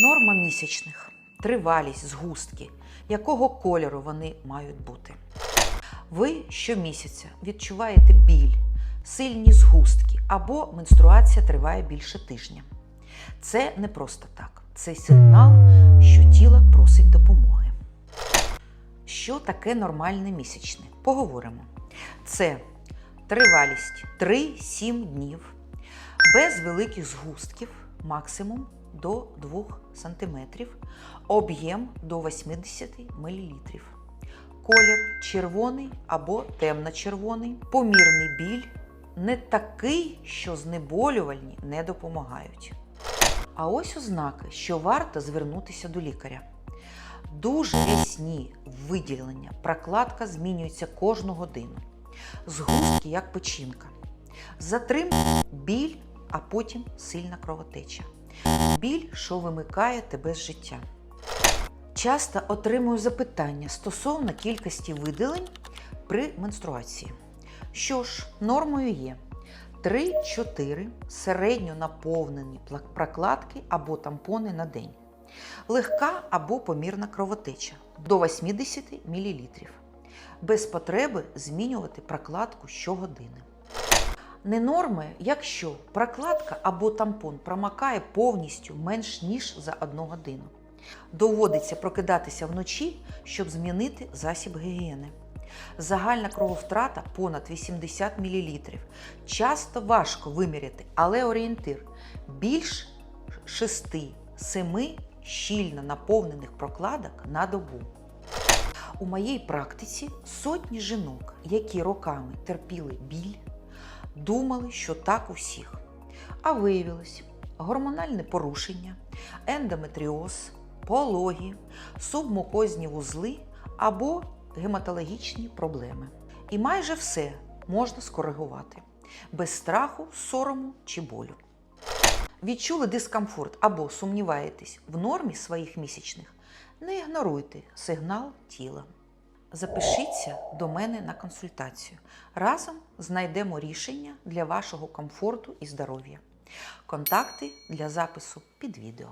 Норма місячних, тривалість, згустки, якого кольору вони мають бути. Ви щомісяця відчуваєте біль, сильні згустки або менструація триває більше тижня. Це не просто так, це сигнал, що тіло просить допомоги. Що таке нормальне місячне? Поговоримо. Це тривалість 3-7 днів, без великих згустків, максимум до 2 см, об'єм до 80 мл. Колір червоний або темно-червоний, помірний біль, не такий, що знеболювальні не допомагають. А ось ознаки, що варто звернутися до лікаря. Дуже рясні виділення, прокладка змінюється кожну годину. Згустки як печінка. Затримка біль, а потім сильна кровотеча. Біль, що вимикає тебе з життя. Часто отримую запитання стосовно кількості виділень при менструації. Що ж, нормою є 3-4 середньо наповнені прокладки або тампони на день. Легка або помірна кровотеча до 80 мл. Без потреби змінювати прокладку щогодини. Не норми, якщо прокладка або тампон промакає повністю менш ніж за 1 годину. Доводиться прокидатися вночі, щоб змінити засіб гігієни. Загальна крововтрата понад 80 мл. Часто важко виміряти, але орієнтир більш 6-7 щільно наповнених прокладок на добу. У моїй практиці сотні жінок, які роками терпіли біль, думали, що так у всіх. А виявилось гормональне порушення, ендометріоз, пологи, субмукозні вузли або гематологічні проблеми. І майже все можна скоригувати без страху, сорому чи болю. Відчули дискомфорт або сумніваєтесь в нормі своїх місячних, не ігноруйте сигнал тіла. Запишіться до мене на консультацію. Разом знайдемо рішення для вашого комфорту і здоров'я. Контакти для запису під відео.